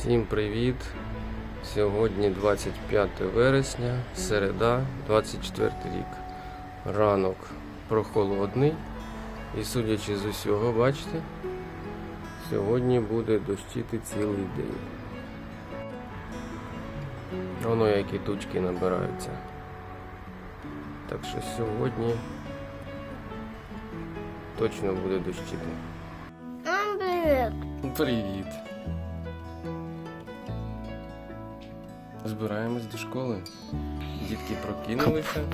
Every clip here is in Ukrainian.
Всім привіт! Сьогодні 25 вересня, середа, 24 рік. Ранок прохолодний. І судячи з усього, бачите, сьогодні буде дощити цілий день. Воно які тучки набираються. Так що сьогодні точно буде дощити. Мам, привет. Привіт. Збираємось до школи. Дітки прокинулися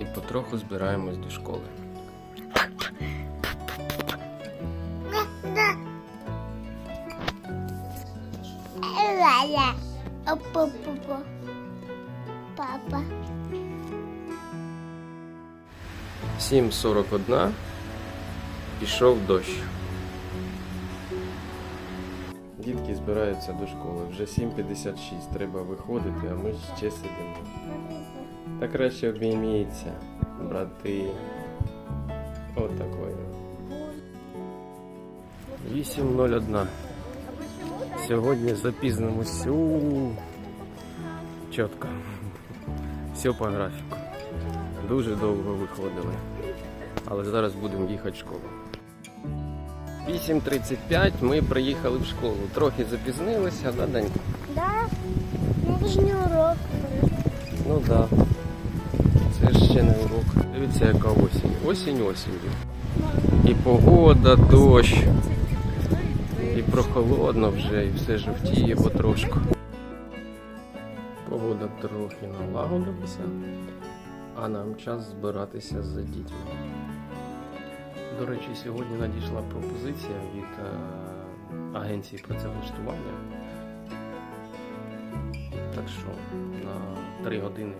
і потроху збираємось до школи. Папа. 7.41 пішов дощ. Дітки збираються до школи. Вже 7.56. Треба виходити, а ми ще сидимо. Та краще обійміться, брати. От такое. 8.01. Сьогодні запізнимось. У, Чітко. Все по графіку. Дуже довго виходили. Але зараз будемо їхати в школу. 8.35 ми приїхали в школу. Трохи запізнилися, да, Данька? Да, нужный урок. Ну так. Да. Це ж ще не урок. Дивіться, яка осінь. Осінь осінь. І погода, дощ, і прохолодно вже, і все жовтіє потрошку. Погода трохи налагодилася, а нам час збиратися за дітьми. До речі, сьогодні надійшла пропозиція від е, агенції працевлаштування. Так що на 3 години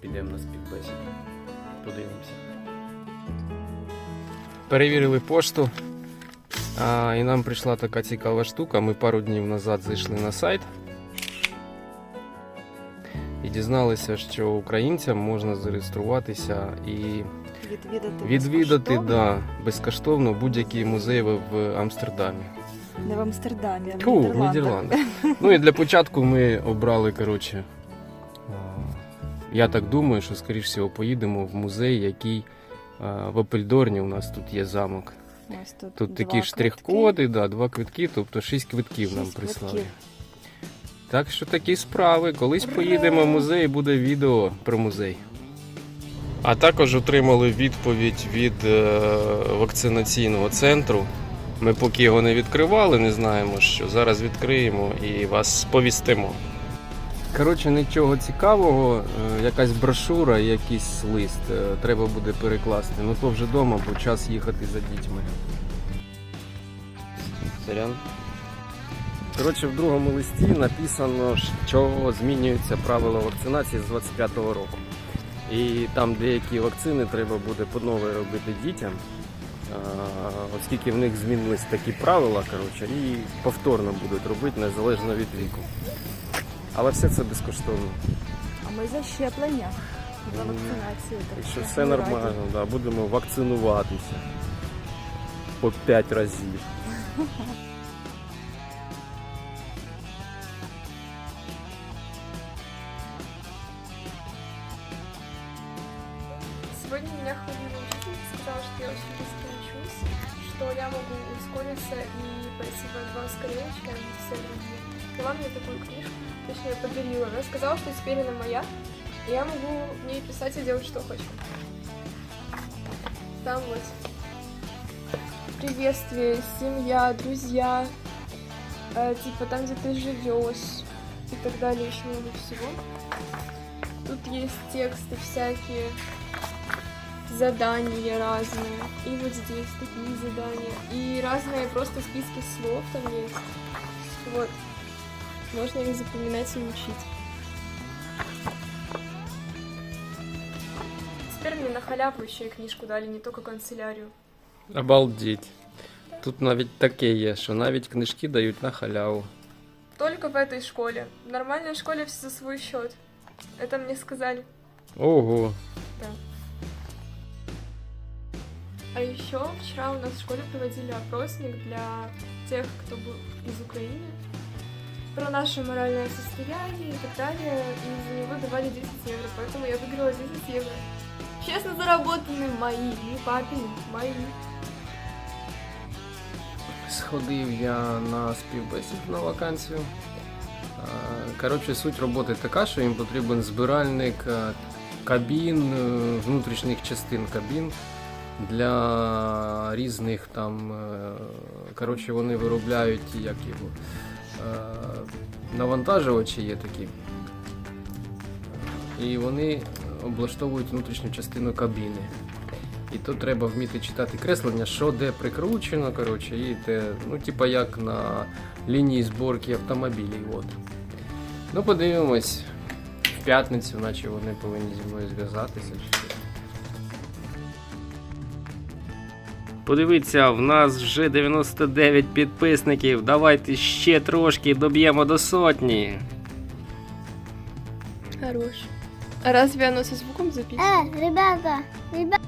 підемо на співбесіду. Подивимося. Перевірили пошту. А, і нам прийшла така цікава штука. Ми пару днів назад зайшли на сайт і дізналися, що українцям можна зареєструватися і Відвідати, відвідати безкоштовно. да, безкоштовно будь-який музей в Амстердамі. не в Амстердамі, а в Нідерландах. Нідерландах. Ну і для початку ми обрали, коротше. Я так думаю, що, скоріш всього, поїдемо в музей, який в Опельдорні у нас тут є замок. Ось тут, Тут такі штрих-коди, да, два квитки, тобто шість квитків нам прислали. квитків. Так що такі справи. Колись Ура! поїдемо в музей буде відео про музей. А також отримали відповідь від е, вакцинаційного центру. Ми поки його не відкривали, не знаємо що. Зараз відкриємо і вас сповістимо. Коротше, нічого цікавого, е, якась брошура, якийсь лист. Е, Треба буде перекласти. Ну то вже вдома, бо час їхати за дітьми. Сорян. Коротше, в другому листі написано, що змінюються правила вакцинації з 25-го року. І там деякі вакцини треба буде по нове робити дітям, оскільки в них змінились такі правила, коротше, і повторно будуть робити незалежно від віку. Але все це безкоштовно. А ми за щеплення, за вакцинацію. Так Так що що все нормально, да, будемо вакцинуватися по 5 разів. Сегодня меня хвалила учительница, сказала, что я очень быстро учусь, что я могу ускориться и пойти в два скорее, чем все другие. Дала мне такую книжку, точнее подарила. Она сказала, что теперь она моя, и я могу в ней писать и делать, что хочу. Там вот приветствие, семья, друзья, э, типа там, где ты живешь и так далее, еще много всего. Тут есть тексты всякие, задания разные. И вот здесь такие задания. И разные просто списки слов там есть. Вот. Можно их запоминать и учить. Теперь мне на халяву еще и книжку дали, не только канцелярию. Обалдеть. Тут навіть таке є, що навіть книжки дають на халяву. Только в этой школе. В нормальной школе все за свой счет. Это мне сказали. Ого. А еще вчера у нас в школе проводили опросник для тех, кто был из Украины, про наше моральное состояние и так далее, и за него давали 10 евро, поэтому я выиграла 10 евро. Честно заработанные мои, не папины, мои. Сходив я на співбесід на вакансію. Е, Коротше, суть роботи така, що їм потрібен збиральник е, кабін, е, внутрішніх частин кабін Для різних там. е, Коротше, вони виробляють як його. е, Навантажувачі є такі. І вони облаштовують внутрішню частину кабіни. І тут треба вміти читати креслення, що де прикручено, коротше, і де, ну, типа як на лінії зборки автомобілів. От. Ну, подивимось в п'ятницю, наче вони повинні зі мною зв'язатися. Подивіться, в нас вже 99 підписників. Давайте ще трошки доб'ємо до сотні. Хорош. А разве оно со звуком записано? Э, ребята, ребята.